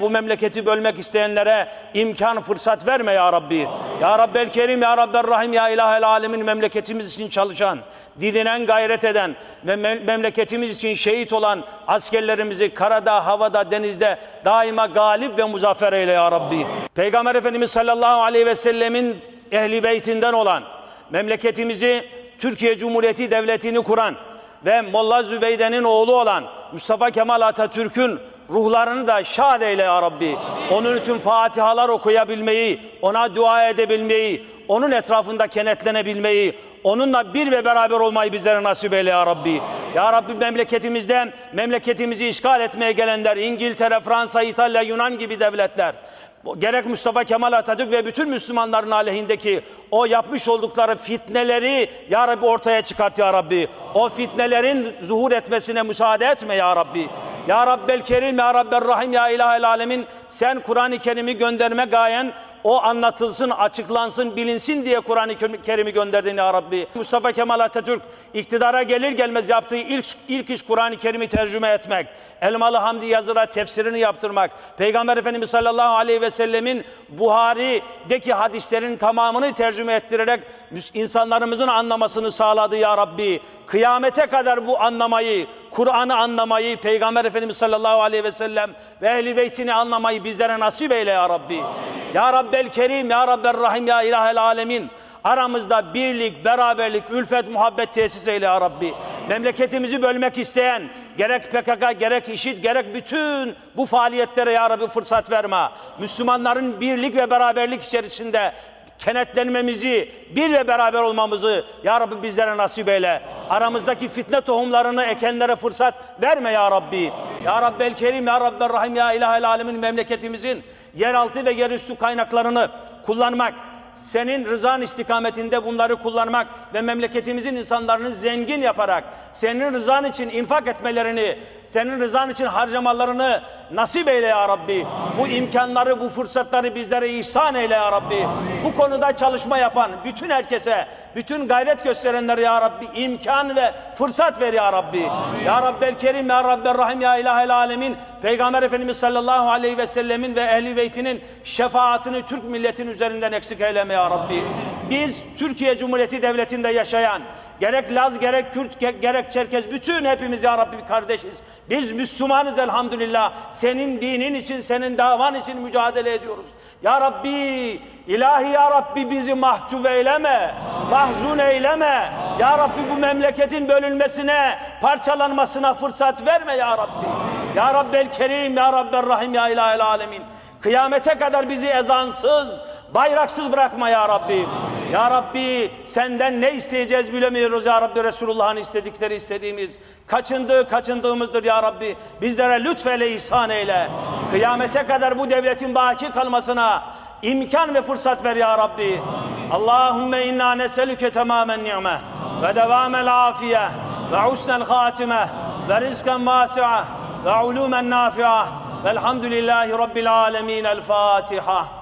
Bu memleketi bölmek isteyenlere imkan fırsat verme ya Rabbi. Ya Rabbel Kerim, Ya Rabbel Rahim, Ya İlahel Alemin memleketimiz için çalışan, didinen gayret eden ve mem- memleketimiz için şehit olan askerlerimizi karada, havada, denizde daima galip ve muzaffer eyle ya Rabbi. Peygamber Efendimiz sallallahu aleyhi ve sellemin ehli beytinden olan, memleketimizi Türkiye Cumhuriyeti Devleti'ni kuran ve Molla Zübeyde'nin oğlu olan Mustafa Kemal Atatürk'ün ruhlarını da şad eyle ya Rabbi. Onun için fatihalar okuyabilmeyi, ona dua edebilmeyi, onun etrafında kenetlenebilmeyi, onunla bir ve beraber olmayı bizlere nasip eyle ya Rabbi. Ya Rabbi memleketimizde memleketimizi işgal etmeye gelenler, İngiltere, Fransa, İtalya, Yunan gibi devletler, gerek Mustafa Kemal Atatürk ve bütün Müslümanların aleyhindeki o yapmış oldukları fitneleri Ya Rabbi ortaya çıkart Ya Rabbi. O fitnelerin zuhur etmesine müsaade etme Ya Rabbi. Ya Rabbel Kerim, Ya Rabbel Rahim, Ya İlahel Alemin sen Kur'an-ı Kerim'i gönderme gayen o anlatılsın, açıklansın, bilinsin diye Kur'an-ı Kerim'i gönderdin ya Rabbi. Mustafa Kemal Atatürk iktidara gelir gelmez yaptığı ilk, ilk iş Kur'an-ı Kerim'i tercüme etmek. Elmalı Hamdi yazıra tefsirini yaptırmak. Peygamber Efendimiz sallallahu aleyhi ve sellemin Buhari'deki hadislerin tamamını tercüme ettirerek insanlarımızın anlamasını sağladı ya Rabbi. Kıyamete kadar bu anlamayı, Kur'an'ı anlamayı, Peygamber Efendimiz sallallahu aleyhi ve sellem ve ehl beytini anlamayı bizlere nasip eyle ya Rabbi. Ya Rabbel Kerim, Ya Rabbel Rahim, Ya İlahel Alemin. Aramızda birlik, beraberlik, ülfet, muhabbet tesis eyle ya Rabbi. Memleketimizi bölmek isteyen, gerek PKK, gerek IŞİD, gerek bütün bu faaliyetlere ya Rabbi fırsat verme. Müslümanların birlik ve beraberlik içerisinde kenetlenmemizi, bir ve beraber olmamızı Ya Rabbi bizlere nasip eyle. Aramızdaki fitne tohumlarını ekenlere fırsat verme Ya Rabbi. Ya Rabbel Kerim, Ya Rabbel Rahim, Ya İlahel Alemin memleketimizin yeraltı ve yerüstü kaynaklarını kullanmak, senin rızan istikametinde bunları kullanmak ve memleketimizin insanlarını zengin yaparak senin rızan için infak etmelerini, senin rızan için harcamalarını nasip eyle ya Rabbi. Bu imkanları, bu fırsatları bizlere ihsan eyle ya Rabbi. Bu konuda çalışma yapan bütün herkese, bütün gayret gösterenlere ya Rabbi imkan ve fırsat ver ya Rabbi. Ya Rabbel Kerim, Ya Rabbel Rahim, Ya İlahel Alemin. Peygamber Efendimiz sallallahu aleyhi ve sellemin ve ehli beytinin şefaatini Türk milletinin üzerinden eksik eyleme ya Rabbi. Biz Türkiye Cumhuriyeti Devleti'nde yaşayan, gerek Laz, gerek Kürt, ge- gerek Çerkez, bütün hepimiz ya Rabbi kardeşiz. Biz Müslümanız elhamdülillah. Senin dinin için, senin davan için mücadele ediyoruz. Ya Rabbi, ilahi ya Rabbi bizi mahcup eyleme, mahzun eyleme. Ya Rabbi bu memleketin bölünmesine, parçalanmasına fırsat verme ya Rabbi. Ya Rabbel Kerim, Ya Rabbel Rahim, Ya İlahel Alemin. Kıyamete kadar bizi ezansız, bayraksız bırakma ya Rabbi. Ya Rabbi senden ne isteyeceğiz bilemiyoruz ya Rabbi Resulullah'ın istedikleri istediğimiz. Kaçındığı kaçındığımızdır ya Rabbi. Bizlere lütfeyle ihsan eyle. Kıyamete kadar bu devletin baki kalmasına imkan ve fırsat ver ya Rabbi. Allahümme inna neselüke tamamen ni'me ve devamel afiye ve husnel hatime ve rizken vasi'a ve ulumen nafi'a velhamdülillahi rabbil alemin el Fatiha.